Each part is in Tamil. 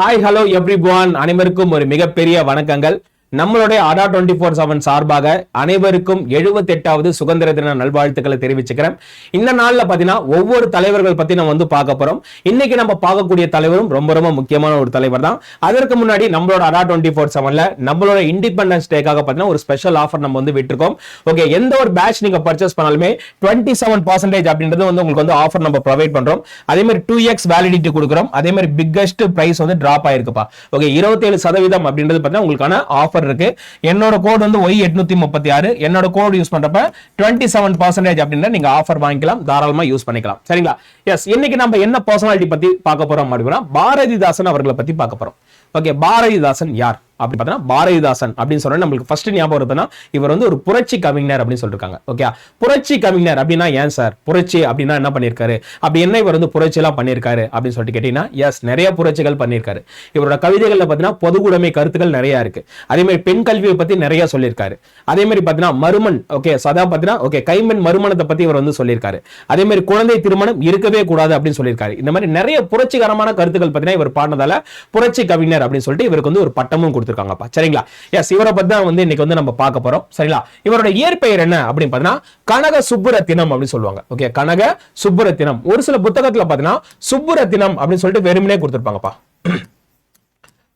ஹாய் ஹலோ எவ்ரி அனைவருக்கும் ஒரு மிகப்பெரிய வணக்கங்கள். நம்மளுடைய அடா டுவெண்ட்டி ஃபோர் செவன் சார்பாக அனைவருக்கும் எழுபத்தெட்டாவது சுதந்திர தின நல்வாழ்த்துக்களை தெரிவிச்சுக்கிறேன். இந்த நாளில் பாத்தீங்கன்னா ஒவ்வொரு தலைவர்கள் பத்தி நம்ம வந்து பார்க்க போறோம். இன்னைக்கு நம்ம பார்க்கக்கூடிய தலைவரும் ரொம்ப ரொம்ப முக்கியமான ஒரு தலைவர் தான். அதற்கு முன்னாடி நம்மளோட அடா டுவெண்ட்டி ஃபோர் செவன்ல நம்மளோட இண்டிபெண்டன்ஸ் டேக்காக பார்த்தீங்கன்னா ஒரு ஸ்பெஷல் ஆஃபர் நம்ம வந்து விட்டுருக்கோம். ஓகே எந்த ஒரு பேட்ச் நீங்க பர்ச்சேஸ் பண்ணாலுமே டுவெண்ட்டி செவன் பர்சன்டேஜ் அப்படின்றது வந்து உங்களுக்கு வந்து ஆஃபர் நம்ம ப்ரொவைட் பண்றோம். அதே மாதிரி டூ எக்ஸ் வேலிடிட்டி கொடுக்குறோம். அதே மாதிரி பிக்கஸ்ட் பிரைஸ் வந்து டிராப் ஆயிருக்குப்பா. ஓகே இருபத்தேழு சதவீதம் அப்படின்றது பார்த்தீங்கன்னா உங்களுக்கான ஆஃபர் இருக்கு என்னோட கோட் வந்து ஒய் எட்நூத்தி முப்பத்தி ஆறு. என்னோட கோட் யூஸ் பண்றப்ப டுவெண்ட்டி செவன் பர்சன்டேஜ் அப்படின்னு நீங்க ஆஃபர் வாங்கிக்கலாம். தாராளமா யூஸ் பண்ணிக்கலாம். சரிங்களா? எஸ் இன்னைக்கு நம்ம என்ன பர்சனாலிட்டி பத்தி பார்க்க போறோம் அப்படின்னா பாரதிதாசன் அவர்களை பத்தி பார்க்க போறோம். ஓகே பாரதிதாசன் யார்? அப்படி பார்த்தீங்கன்னா பாரதிதாசன் அப்படின்னு சொன்னா நம்மளுக்கு ஃபர்ஸ்ட் ஞாபகம் வருதுன்னா இவர் வந்து ஒரு புரட்சி கவிஞர் அப்படின்னு சொல்லிருக்காங்க ஓகே புரட்சி கவிஞர் அப்படின்னா ஏன் சார் புரட்சி அப்படின்னா என்ன பண்ணியிருக்காரு? அப்படி என்ன இவர் வந்து புரட்சி எல்லாம் பண்ணியிருக்காரு அப்படின்னு சொல்லிட்டு கேட்டீங்கன்னா எஸ் நிறைய புரட்சிகள் பண்ணியிருக்காரு. இவரோட கவிதைகள்ல பார்த்தீங்கன்னா பொதுவுடைமை கருத்துக்கள் நிறைய இருக்கு. அதே மாதிரி பெண் கல்வியை பத்தி நிறைய சொல்லியிருக்காரு. அதே மாதிரி பார்த்தீங்கன்னா மருமன் ஓகே சதா பார்த்தீங்கன்னா ஓகே கைமண் மறுமணத்தை பத்தி இவர் வந்து சொல்லியிருக்காரு. அதே மாதிரி குழந்தை திருமணம் இருக்கவே கூடாது அப்படின்னு சொல்லியிருக்காரு. இந்த மாதிரி நிறைய புரட்சிகரமான கருத்துக்கள் பார்த்தீங்கன்னா இவர் பாடினதால புரட்சி கவிஞர் அப்படின்னு சொல்லிட்டு இவருக்கு வந்து ஒரு பட்டமும் கொடுத்துருக்காங்கப்பா. சரிங்களா? எஸ் இவரை பத்தி தான் வந்து இன்னைக்கு வந்து நம்ம பார்க்க போறோம். சரிங்களா? இவரோட இயற்பெயர் என்ன அப்படின்னு பார்த்தீங்கன்னா கனக சுப்புரத்தினம் அப்படின்னு சொல்லுவாங்க. ஓகே கனக சுப்புரத்தினம் ஒரு சில புத்தகத்துல பார்த்தீங்கன்னா சுப்புரத்தினம் அப்படின்னு சொல்லிட்டு வெறுமனே கொடுத்துருப்பாங்கப்பா.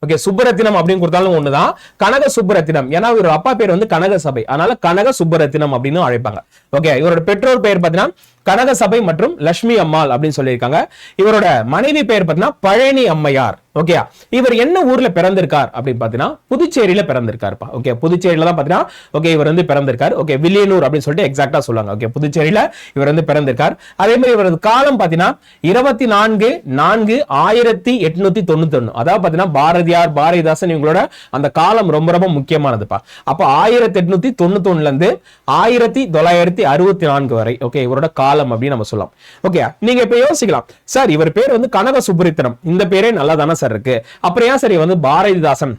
ஓகே சுப்பரத்தினம் அப்படின்னு கொடுத்தாலும் ஒண்ணுதான். கனக சுப்பரத்தினம் ஏன்னா இவரோட அப்பா பேர் வந்து கனக சபை. அதனால கனக சுப்பரத்தினம் அப்படின்னு அழைப்பாங்க. ஓகே இவரோட பெற்றோர் பெயர் பார்த்தீங்கன்னா கனக சபை மற்றும் லட்சுமி அம்மாள் அப்படின்னு சொல்லியிருக்காங்க. இவரோட மனைவி பெயர் பார்த்தீங்கன்னா பழனி அம்மையார். ஓகேயா? இவர் என்ன ஊர்ல பிறந்திருக்கார் அப்படின்னு பாத்தீங்கன்னா புதுச்சேரியில பிறந்திருக்காருப்பா. ஓகே புதுச்சேரியில தான் பாத்தீங்கன்னா ஓகே இவர் வந்து பிறந்திருக்கார். ஓகே வில்லியனூர் அப்படின்னு சொல்லிட்டு எக்ஸாக்டா சொல்லுவாங்க. ஓகே புதுச்சேரியில இவர் வந்து பிறந்திருக்கார். அதே மாதிரி இவரது காலம் பாத்தீங்கன்னா இருபத்தி நான்கு நான்கு ஆயிரத்தி எட்நூத்தி தொண்ணூத்தி ஒண்ணு அதாவது பாத்தீங்கன்னா பாரதியார் பாரதிதாசன் இவங்களோட அந்த காலம் ரொம்ப ரொம்ப முக்கியமானதுப்பா. அப்ப ஆயிரத்தி எட்நூத்தி தொண்ணூத்தி ஒண்ணுல இருந்து ஆயிரத்தி தொள்ளாயிரத்தி அறுபத்தி நான்கு வரை ஓகே இவரோட காலம் அப்படின்னு நம்ம சொல்லலாம். ஓகே நீங்க இப்ப யோசிக்கலாம். சார் இவர் பேர் வந்து கனக சுப்ரித்தனம் இந்த பேரே நல்லா தானே சார் இருக்கு. அப்புறம் ஏன் சரி வந்து பாரதிதாசன்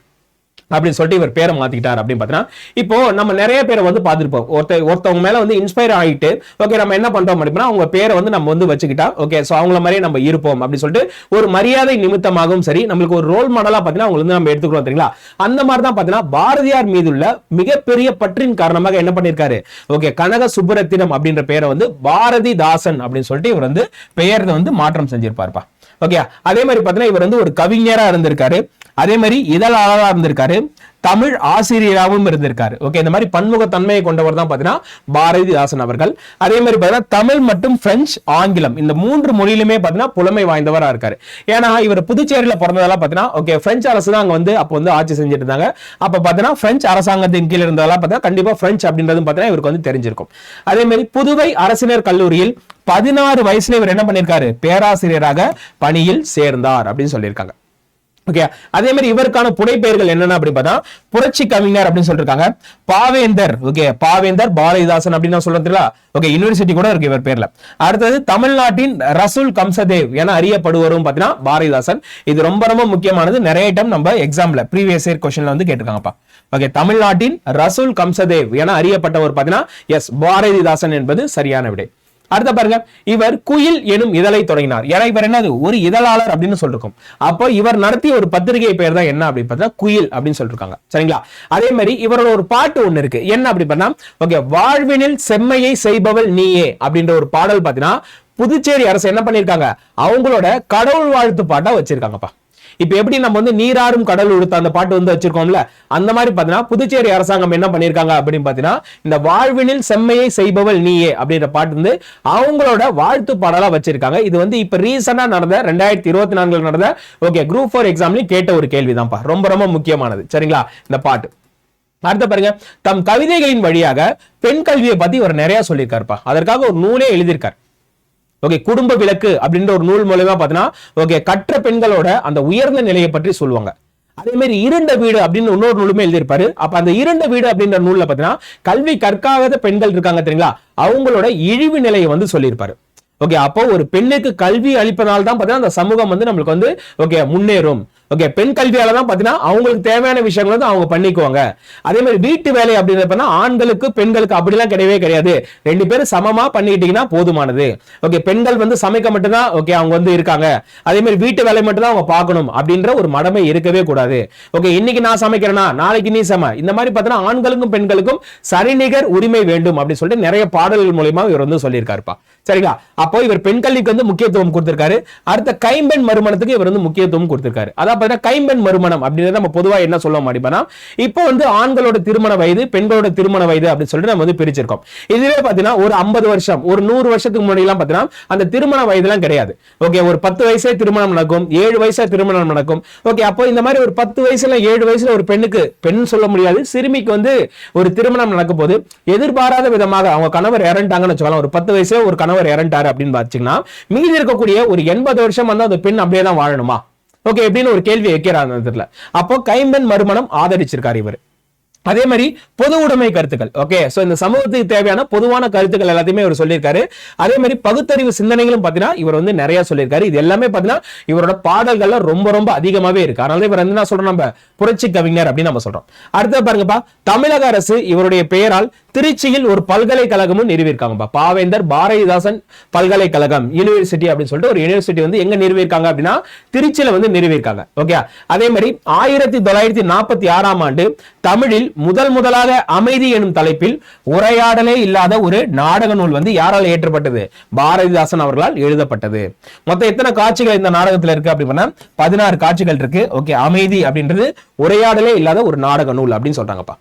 அப்படின்னு சொல்லிட்டு இவர் பேரை மாத்திக்கிட்டார் அப்படின்னு பார்த்தீங்கன்னா இப்போ நம்ம நிறைய பேரை வந்து பார்த்துருப்போம். ஒருத்த ஒருத்தவங்க மேல வந்து இன்ஸ்பயர் ஆகிட்டு ஓகே நம்ம என்ன பண்றோம் அப்படின்னா அவங்க பேரை வந்து நம்ம வந்து வச்சுக்கிட்டா ஓகே ஸோ அவங்கள மாதிரியே நம்ம இருப்போம் அப்படின்னு சொல்லிட்டு ஒரு மரியாதை நிமித்தமாகவும் சரி நம்மளுக்கு ஒரு ரோல் மாடலா பார்த்தீங்கன்னா அவங்க வந்து நம்ம எடுத்துக்கிறோம் தெரியுங்களா? அந்த மாதிரி தான் பார்த்தீங்கன்னா பாரதியார் மீதுள்ள மிகப்பெரிய பற்றின் காரணமாக என்ன பண்ணியிருக்காரு? ஓகே கனக சுப்புரத்தினம் அப்படின்ற பேரை வந்து பாரதிதாசன் அப்படின்னு சொல்லிட்டு இவர் வந்து பெயரை வந்து மாற்றம் செஞ்சிருப்பாருப்பா. ஓகே அதே மாதிரி பார்த்தீங்கன்னா இவர் வந்து ஒரு கவிஞரா இருந்திருக்காரு. அதே மாதிரி இதழாளராக இருந்திருக்காரு. தமிழ் ஆசிரியராகவும் இருந்திருக்காரு. ஓகே இந்த மாதிரி பன்முகத்தன்மையை கொண்டவர் தான் பார்த்தீங்கன்னா பாரதிதாசன் அவர்கள். அதே மாதிரி பார்த்தீங்கன்னா தமிழ் மற்றும் பிரெஞ்சு ஆங்கிலம் இந்த மூன்று மொழியிலுமே பார்த்தீங்கன்னா புலமை வாய்ந்தவராக இருக்காரு. ஏன்னா இவர் புதுச்சேரியில் பிறந்ததெல்லாம் பார்த்தீங்கன்னா ஓகே பிரெஞ்சு அரசு தான் அங்கே வந்து அப்போ வந்து ஆட்சி செஞ்சுட்டு இருந்தாங்க அப்போ பார்த்தீங்கன்னா பிரெஞ்சு அரசாங்கத்தின் கீழ் இருந்ததெல்லாம் பார்த்தீங்கன்னா கண்டிப்பாக பிரெஞ்சு அப்படின்றதும் பார்த்தீங்கன்னா இவருக்கு வந்து தெரிஞ்சிருக்கும். அதே மாதிரி புதுவை அரசினர் கல்லூரியில் பதினாறு வயசுல இவர் என்ன பண்ணியிருக்காரு பேராசிரியராக பணியில் சேர்ந்தார் அப்படின்னு சொல்லியிருக்காங்க. ஓகே அதே மாதிரி இவருக்கான புனைப்பெயர்கள் என்னென்ன அப்படின்னு பார்த்தா புரட்சி கவிஞர் அப்படின்னு சொல்லிருக்காங்க. பாவேந்தர் ஓகே பாவேந்தர் பாரதிதாசன் அப்படின்னு நான் சொல்றதுல ஓகே யூனிவர்சிட்டி கூட இருக்கு இவர் பேர்ல. அடுத்தது தமிழ்நாட்டின் ரசூல் கம்சதேவ் என அறியப்படுவரும் பார்த்தீங்கன்னா பாரதிதாசன். இது ரொம்ப ரொம்ப முக்கியமானது. நிறைய டைம் நம்ம எக்ஸாம்ல ப்ரீவியஸ் இயர் கொஸ்டின்ல வந்து கேட்டிருக்காங்கப்பா. ஓகே தமிழ்நாட்டின் ரசூல் கம்சதேவ் என அறியப்பட்டவர் பார்த்தீங்கன்னா எஸ் பாரதிதாசன் என்பது சரியான விடை. அடுத்த பாருங்க இவர் குயில் எனும் இதழை தொடங்கினார். ஏன்னா இவர் என்னது? ஒரு இதழாளர் அப்படின்னு சொல்லிருக்கோம். அப்போ இவர் நடத்திய ஒரு பத்திரிகை பெயர் தான் என்ன அப்படின்னு பார்த்தா குயில் அப்படின்னு சொல்லிருக்காங்க. சரிங்களா? அதே மாதிரி இவரோட ஒரு பாட்டு ஒண்ணு இருக்கு. என்ன அப்படி பண்ணா ஓகே வாழ்வினில் செம்மையை செய்பவள் நீயே அப்படின்ற ஒரு பாடல் பாத்தீங்கன்னா புதுச்சேரி அரசு என்ன பண்ணிருக்காங்க அவங்களோட கடவுள் வாழ்த்து பாட்டா வச்சிருக்காங்கப்பா. இப்போ எப்படி நம்ம வந்து நீராறும் கடல் உடுத்த அந்த பாட்டு வந்து வச்சிருக்கோம்ல அந்த மாதிரி பார்த்தீங்கன்னா புதுச்சேரி அரசாங்கம் என்ன பண்ணியிருக்காங்க அப்படின்னு பார்த்தீங்கன்னா இந்த வாழ்வினில் செம்மையை செய்பவள் நீயே அப்படின்ற பாட்டு வந்து அவங்களோட வாழ்த்து பாடலாக வச்சிருக்காங்க. இது வந்து இப்போ ரீசெண்டாக நடந்த ரெண்டாயிரத்தி இருபத்தி நான்கில் நடந்த ஓகே குரூப் ஃபோர் எக்ஸாம்லையும் கேட்ட ஒரு கேள்விதான்ப்பா. ரொம்ப ரொம்ப முக்கியமானது. சரிங்களா? இந்த பாட்டு. அடுத்த பாருங்க. தம் கவிதைகளின் வழியாக பெண் கல்வியை பத்தி இவர் நிறைய சொல்லியிருக்காருப்பா. அதற்காக ஒரு நூலே எழுதியிருக்காரு. ஓகே குடும்ப விளக்கு அப்படின்ற ஒரு நூல் மூலயமா பார்த்தீங்கன்னா ஓகே கற்ற பெண்களோட அந்த உயர்ந்த நிலையை பற்றி சொல்லுவாங்க. அதே மாதிரி இருண்ட வீடு அப்படின்னு இன்னொரு நூலுமே எழுதியிருப்பாரு. அப்ப அந்த இருண்ட வீடு அப்படின்ற நூல்ல பாத்தீங்கன்னா கல்வி கற்காத பெண்கள் இருக்காங்க தெரியுங்களா? அவங்களோட இழிவு நிலையை வந்து சொல்லியிருப்பாரு. ஓகே அப்போ ஒரு பெண்ணுக்கு கல்வி அளிப்பதால் தான் பார்த்தீங்கன்னா அந்த சமூகம் வந்து நம்மளுக்கு வந்து ஓகே முன்னேறும். ஓகே பெண் கல்வியால தான் பார்த்தீங்கன்னா அவங்களுக்கு தேவையான விஷயங்கள் வந்து அவங்க பண்ணிக்குவாங்க. அதே மாதிரி வீட்டு வேலை அப்படின்றப்ப ஆண்களுக்கு பெண்களுக்கு அப்படிலாம் கிடையவே கிடையாது. ரெண்டு பேரும் சமமா பண்ணிக்கிட்டீங்கன்னா போதுமானது. ஓகே பெண்கள் வந்து சமைக்க மட்டும்தான் ஓகே அவங்க வந்து இருக்காங்க. அதே மாதிரி வீட்டு வேலை மட்டும்தான் அவங்க பார்க்கணும் அப்படின்ற ஒரு மடமை இருக்கவே கூடாது. ஓகே இன்னைக்கு நான் சமைக்கிறேனா நாளைக்கு நீ சம. இந்த மாதிரி பார்த்தீங்கன்னா ஆண்களுக்கும் பெண்களுக்கும் சரிநிகர் உரிமை வேண்டும் அப்படின்னு சொல்லிட்டு நிறைய பாடல்கள் மூலயமா இவர் வந்து சொல்லியிருக்காருப்பா. சரிங்களா? அப்போ இவர் பெண் கல்விக்கு வந்து முக்கியத்துவம் கொடுத்திருக்காரு. அடுத்த கைம்பெண் மறுமணத்துக்கு இவர் வந்து முக்கியத்துவம் கொடுத்திருக்காரு. அதான் பார்த்தீங்கன்னா கைம்பெண் மறுமணம் அப்படின்றத நம்ம பொதுவாக என்ன சொல்ல அப்படின்னா இப்போ வந்து ஆண்களோட திருமண வயது பெண்களோட திருமண வயது அப்படின்னு சொல்லிட்டு நம்ம வந்து பிரிச்சிருக்கோம். இதுவே பாத்தீங்கன்னா ஒரு ஐம்பது வருஷம் ஒரு நூறு வருஷத்துக்கு முன்னாடி எல்லாம் பாத்தீங்கன்னா அந்த திருமண வயதுலாம் கிடையாது. ஓகே ஒரு பத்து வயசே திருமணம் நடக்கும் ஏழு வயசா திருமணம் நடக்கும். ஓகே அப்போ இந்த மாதிரி ஒரு பத்து வயசுல ஏழு வயசுல ஒரு பெண்ணுக்கு பெண் சொல்ல முடியாது சிறுமிக்கு வந்து ஒரு திருமணம் நடக்கும் போது எதிர்பாராத விதமாக அவங்க கணவர் இறந்துட்டாங்கன்னு வச்சுக்கலாம் ஒரு பத்து வயசுல ஒரு கணவர் இறந்துட்டாரு அப்படின்னு பார்த்தீங்கன்னா மீதி இருக்கக்கூடிய ஒரு எண்பது வருஷம் வந்து அந்த பெண் அப்படியே தான் வாழணுமா? ஓகே எப்படின்னு ஒரு கேள்வி வைக்கிறார் அந்த இடத்துல. அப்போ கைம்பெண் மறுமணம் ஆதரிச்சிருக்காரு இவர். அதே மாதிரி பொது உடைமை கருத்துக்கள். ஓகே ஸோ இந்த சமூகத்துக்கு தேவையான பொதுவான கருத்துக்கள் எல்லாத்தையுமே இவர் சொல்லியிருக்காரு. அதே மாதிரி பகுத்தறிவு சிந்தனைகளும் பார்த்தீங்கன்னா இவர் வந்து நிறைய சொல்லியிருக்காரு. இது எல்லாமே பார்த்தீங்கன்னா இவரோட பாடல்கள்ல ரொம்ப ரொம்ப அதிகமாகவே இருக்கு. அதனால இவர் என்ன சொல்றோம்? நம்ம புரட்சி கவிஞர் அப்படின்னு நம்ம சொல்றோம். அடுத்த பாருங்கப்பா தமிழக அரசு இவருடைய பெயரால் திருச்சியில் ஒரு பல்கலைக்கழகமும் நிறுவியிருக்காங்கப்பா. பாவேந்தர் பாரதிதாசன் பல்கலைக்கழகம் யூனிவர்சிட்டி அப்படின்னு சொல்லிட்டு ஒரு யூனிவர்சிட்டி வந்து எங்க நிறுவியிருக்காங்க அப்படின்னா திருச்சியில வந்து நிறுவியிருக்காங்க. ஓகே அதே மாதிரி ஆயிரத்தி தொள்ளாயிரத்தி நாற்பத்தி ஆறாம் ஆண்டு தமிழில் முதல் முதலாக அமைதி எனும் தலைப்பில் உரையாடலே இல்லாத ஒரு நாடக நூல் வந்து யாரால் ஏற்றப்பட்டது பாரதிதாசன் அவர்களால் எழுதப்பட்டது. மொத்தம் எத்தனை காட்சிகள் இந்த நாடகத்தில் இருக்கு அப்படின்னா பதினாறு காட்சிகள் இருக்கு. ஓகே அமைதி அப்படின்றது உரையாடலே இல்லாத ஒரு நாடக நூல் அப்படின்னு சொல்றாங்கப்பா.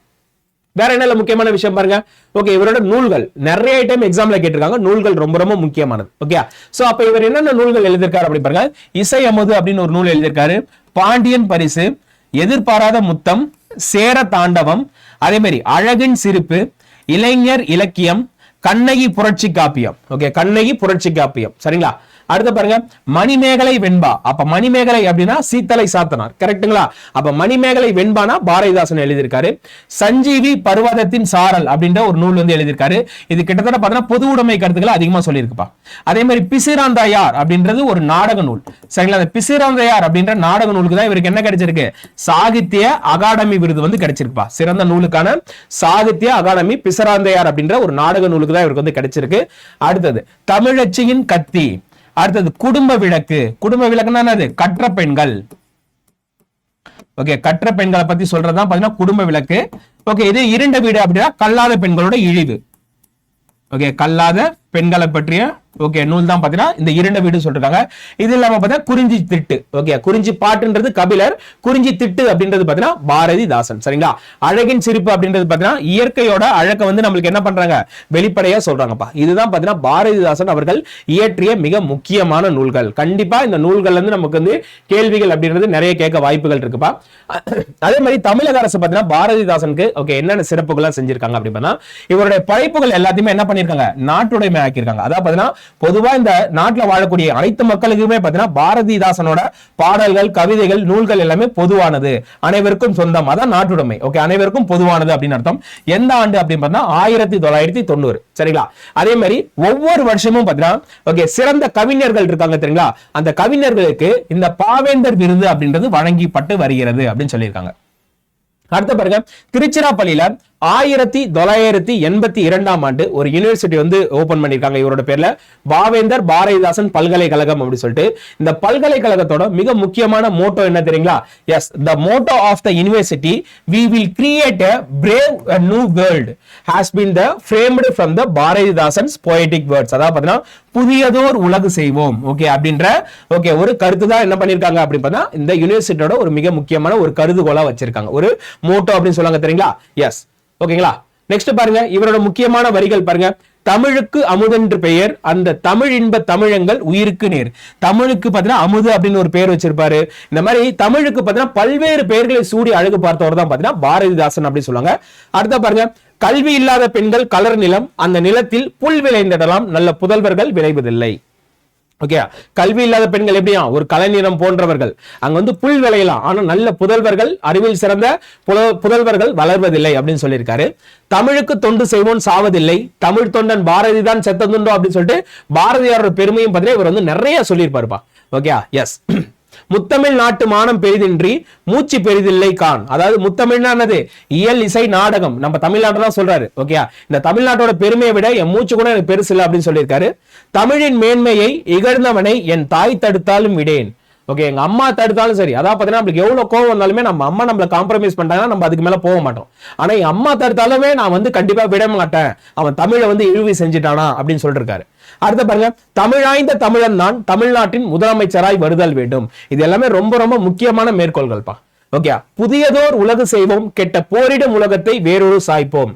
வேற என்ன முக்கியமான விஷயம் பாருங்க? ஓகே இவரோட நூல்கள். நிறைய டைம் எக்ஸாம்ல கேட்டிருக்காங்க. நூல்கள் ரொம்ப ரொம்ப முக்கியமானது. ஓகே சோ அப்ப இவர் என்னென்ன நூல்கள் எழுதியிருக்காரு அப்படி பாருங்க? இசை அமுது அப்படின்னு ஒரு நூல் எழுதியிருக்காரு. பாண்டியன் பரிசு எதிர்பாராத முத்தம் சேர தாண்டவம் அதே மாதிரி அழகின் சிரிப்பு இளைஞர் இலக்கியம் கண்ணகி புரட்சி காப்பியம். ஓகே கண்ணகி புரட்சி காப்பியம். சரிங்களா? அடுத்து பாருங்க மணிமேகலை வெண்பா. அப்ப மணிமேகலை அப்படின்னா சீத்தலை சாத்தனார். கரெக்ட்டுங்களா? அப்ப மணிமேகலை வெண்பானா பாரதிதாசன் எழுதியிருக்காரு. சஞ்சீவி பர்வதத்தின் சாரல் அப்படின்ற ஒரு நூல் வந்து எழுதியிருக்காரு. இது கிட்டத்தட்ட பார்த்தீங்கன்னா பொது உடைமை கருத்துக்களை அதிகமா சொல்லியிருக்குப்பா. அதே மாதிரி பிசிராந்தையார் அப்படின்றது ஒரு நாடக நூல். சரிங்களா? அந்த பிசிராந்தையார் அப்படின்ற நாடக நூலுக்கு தான் இவருக்கு என்ன கிடைச்சிருக்கு? சாகித்ய அகாடமி விருது வந்து கிடைச்சிருக்குப்பா. சிறந்த நூலுக்கான சாகித்ய அகாடமி பிசிராந்தையார் அப்படின்ற ஒரு நாடக நூலுக்கு தான் இவருக்கு வந்து கிடைச்சிருக்கு. அடுத்தது தமிழச்சியின் கத்தி. அடுத்தது குடும்ப விளக்கு. குடும்ப விளக்குன்னா என்னது? கற்ற பெண்கள். ஓகே கற்ற பெண்களை பத்தி சொல்றதுதான் பாத்தீங்கன்னா குடும்ப விளக்கு. ஓகே இது இரண்ட வீடு அப்படின்னா கல்லாத பெண்களோட இழிவு. ஓகே கல்லாத பெண்களை பற்றிய ஓகே நூல் தான் பாத்தீங்கன்னா இந்த இரண்டு வீடு சொல்றாங்க இது இல்லாம பார்த்தா குறிஞ்சி திட்டு. ஓகே குறிஞ்சி பாட்டுன்றது கபிலர் குறிஞ்சி திட்டு அப்படின்றது பாத்தீங்கன்னா பாரதிதாசன். சரிங்களா? அழகின் சிரிப்பு அப்படின்றது பாத்தீங்கன்னா இயற்கையோட அழக வந்து நம்மளுக்கு என்ன பண்றாங்க? வெளிப்படையா சொல்றாங்கப்பா. இதுதான் பாத்தீங்கன்னா பாரதிதாசன் அவர்கள் இயற்றிய மிக முக்கியமான நூல்கள். கண்டிப்பா இந்த நூல்கள்ல இருந்து நமக்கு வந்து கேள்விகள் அப்படின்றது நிறைய கேட்க வாய்ப்புகள் இருக்குப்பா. அதே மாதிரி தமிழக அரசு பாத்தீங்கன்னா பாரதிதாசனுக்கு ஓகே என்னென்ன சிறப்புகள்லாம் செஞ்சிருக்காங்க அப்படின்னா இவருடைய படைப்புகள் எல்லாத்தையுமே என்ன பண்ணிருக்காங்க? நாட்டுடைமை ஆக்கியிருக்காங்க. அதாவது பாத்தீங்கன்னா பொதுவா இந்த நாட்டுல வாழக்கூடிய அனைத்து மக்களுக்குமே பாத்தீங்கன்னா பாரதிதாசனோட பாடல்கள் கவிதைகள் நூல்கள் எல்லாமே பொதுவானது. அனைவருக்கும் சொந்தம். அதான் நாட்டுடைமை. ஓகே அனைவருக்கும் பொதுவானது அப்படின்னு அர்த்தம். எந்த ஆண்டு அப்படின்னு பார்த்தா ஆயிரத்தி தொள்ளாயிரத்தி தொண்ணூறு. சரிங்களா? அதே மாதிரி ஒவ்வொரு வருஷமும் பாத்தீங்கன்னா ஓகே சிறந்த கவிஞர்கள் இருக்காங்க தெரியுங்களா? அந்த கவிஞர்களுக்கு இந்த பாவேந்தர் விருது அப்படின்றது வழங்கப்பட்டு வருகிறது அப்படின்னு சொல்லியிருக்காங்க. அடுத்த பாருங்க. திருச்சிராப்பள்ளியில ஆயிரத்தி தொள்ளாயிரத்தி எண்பத்தி இரண்டாம் ஆண்டு ஒரு யூனிவர்சிட்டி வந்து ஓபன் பண்ணிருக்காங்க இவரோட பேர்ல. பாவேந்தர் பாரதிதாசன் பல்கலைக்கழகம் அப்படின்னு சொல்லிட்டு. இந்த பல்கலைக்கழகத்தோட மிக முக்கியமான மோட்டோ என்ன தெரியுங்களா? Yes the motto of the university we will create a brave new world has been the framed from the Bharathidasan's poetic words அதாவது பாத்தீங்கன்னா புதியதோர் உலகு செய்வோம். ஓகே அப்படின்ற ஓகே ஒரு கருத்து தான் என்ன பண்ணிருக்காங்க அப்படின்னு பார்த்தா இந்த யூனிவர்சிட்டியோட ஒரு மிக முக்கியமான ஒரு கருதுகோளாக வச்சிருக்காங்க. ஒரு மோட்டோ அப்படின்னு சொல்லுவாங்க தெரியுங்களா? எஸ் ஓகேங்களா நெக்ஸ்ட் பாருங்க இவரோட முக்கியமான வரிகள் பாருங்க. தமிழுக்கு அமுதென்று பெயர் அந்த தமிழ் இன்ப தமிழங்கள் உயிருக்கு நேர். தமிழுக்கு பாத்தீங்கன்னா அமுது அப்படின்னு ஒரு பெயர் வச்சிருப்பாரு. இந்த மாதிரி தமிழுக்கு பாத்தீங்கன்னா பல்வேறு பெயர்களை சூடி அழகு பார்த்தவர் தான் பாத்தீங்கன்னா பாரதிதாசன் அப்படின்னு சொல்லுவாங்க. அடுத்த பாருங்க கல்வி இல்லாத பெண்கள் கலர் நிலம் அந்த நிலத்தில் புல் விளைந்திடலாம் நல்ல புதல்வர்கள் விளைவதில்லை. ஓகே கல்வி இல்லாத பெண்கள் எப்படியா? ஒரு கலைநிறம் போன்றவர்கள். அங்க வந்து புல் விளையலாம். ஆனா நல்ல புதல்வர்கள் அறிவில் சிறந்த புதல்வர்கள் வளர்வதில்லை அப்படின்னு சொல்லியிருக்காரு. தமிழுக்கு தொண்டு செய்வோன் சாவதில்லை. தமிழ் தொண்டன் பாரதி தான் செத்ததுண்டோ அப்படின்னு சொல்லிட்டு பாரதியாரோட பெருமையும் பார்த்தீங்கன்னா இவர் வந்து நிறைய சொல்லியிருப்பாருப்பா. ஓகே எஸ் முத்தமிழ் நாட்டு மானம் பெரிதின்றி மூச்சு பெரிதில்லை கான். அதாவது முத்தமிழ்னா என்னது? இயல் இசை நாடகம். நம்ம தமிழ்நாட்டை தான் சொல்றாரு ஓகே இந்த தமிழ்நாட்டோட பெருமையை விட என் மூச்சு கூட எனக்கு பெருசு இல்லை அப்படின்னு சொல்லியிருக்காரு. தமிழின் மேன்மையை இகழ்ந்தவனை என் தாய் தடுத்தாலும் விடேன். ஓகே எங்க அம்மா தடுத்தாலும் சரி. அதான் பாத்தீங்கன்னா நம்மளுக்கு எவ்வளவு கோவம் வந்தாலுமே நம்ம அம்மா நம்மள காம்ப்ரமைஸ் பண்ணிட்டாங்கன்னா நம்ம அதுக்கு மேல போக மாட்டோம். ஆனா என் அம்மா தடுத்தாலுமே நான் வந்து கண்டிப்பா விட மாட்டேன். அவன் தமிழை வந்து இழிவு செஞ்சுட்டானா அப்படின்னு சொல்லிருக்காரு. அடுத்த பாருங்க தமிழாய்ந்த தமிழன் தான் தமிழ்நாட்டின் முதலமைச்சராய் வருதல் வேண்டும். இது எல்லாமே ரொம்ப ரொம்ப முக்கியமான மேற்கோள்கள்ப்பா. ஓகே புதியதோர் உலகு செய்வோம் கெட்ட போரிடும் உலகத்தை வேறொரு சாய்ப்போம்.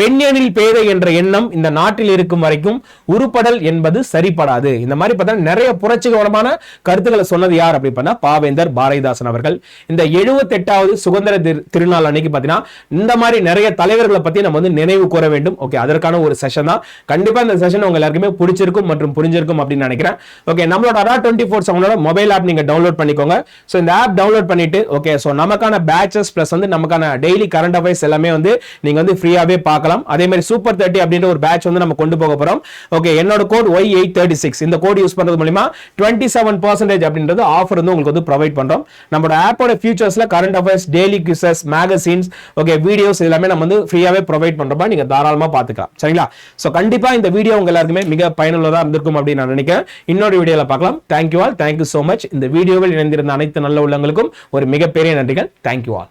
பெண்ணெனில் பேதை என்ற எண்ணம் இந்த நாட்டில் இருக்கும் வரைக்கும் உருப்படல் என்பது சரிப்படாது. இந்த மாதிரி பார்த்தா நிறைய புரட்சிகரமான கருத்துக்களை சொன்னது யார் அப்படி பண்ணா பாவேந்தர் பாரதிதாசன் அவர்கள். இந்த 78வது சுதந்திர திரு- திருநாள் அன்னைக்கு பார்த்தீங்கன்னா இந்த மாதிரி நிறைய தலைவர்களை பத்தி நம்ம வந்து நினைவு கூற வேண்டும். ஓகே அதற்கான ஒரு செஷன் தான். கண்டிப்பா இந்த செஷன் உங்க எல்லாருக்குமே பிடிச்சிருக்கும் மற்றும் புரிஞ்சிருக்கும் அப்படின்னு நினைக்கிறேன். ஓகே நம்மளோட அரா டுவெண்ட்டி ஃபோர் செவனோட மொபைல் ஆப் நீங்க டவுன்லோட் பண்ணிக்கோங்க. ஸோ இந்த ஆப் டவுன்லோட் பண்ணிட்டு ஓகே ஸோ நமக்கான பேச்சஸ் பிளஸ் வந்து நமக்கான டெய்லி கரண்ட் அஃபேர்ஸ் எல்லாமே வந்து நீங்க வந்து ஃப்ரீயாவே பார்க்கலாம். அதே மாதிரி சூப்பர் தேர்ட்டி அப்படின்ற ஒரு பேட்ச் வந்து நம்ம கொண்டு போக போறோம். ஓகே என்னோட code Y eight thirty six இந்த கோட் யூஸ் பண்றது மூலியமா டுவெண்ட்டி செவன் பர்சன்டேஜ் அப்படின்றது ஆஃபர் வந்து உங்களுக்கு வந்து ப்ரொவைட் பண்றோம். நம்மளோட ஆப்போட ஃபியூச்சர்ஸ்ல current affairs daily quizzes magazines okay videos எல்லாமே நம்ம வந்து ஃப்ரீயாவே ப்ரொவைட் பண்றோம் நீங்க தாராளமா பாத்துக்கலாம் சரிங்களா? சோ கண்டிப்பா இந்த வீடியோ உங்க எல்லாருக்குமே மிக பயனுள்ளதா இருந்திருக்கும் அப்படின்னு நான் நினைக்கிறேன். இன்னொரு வீடியோல பார்க்கலாம். Thank you all thank you so much இந்த வீடியோவில் இணைந்திருந்த அனைத்து நல்ல உள்ளங்களுக்கும் ஒரு மிகப்பெரிய நன்றிகள். Thank you all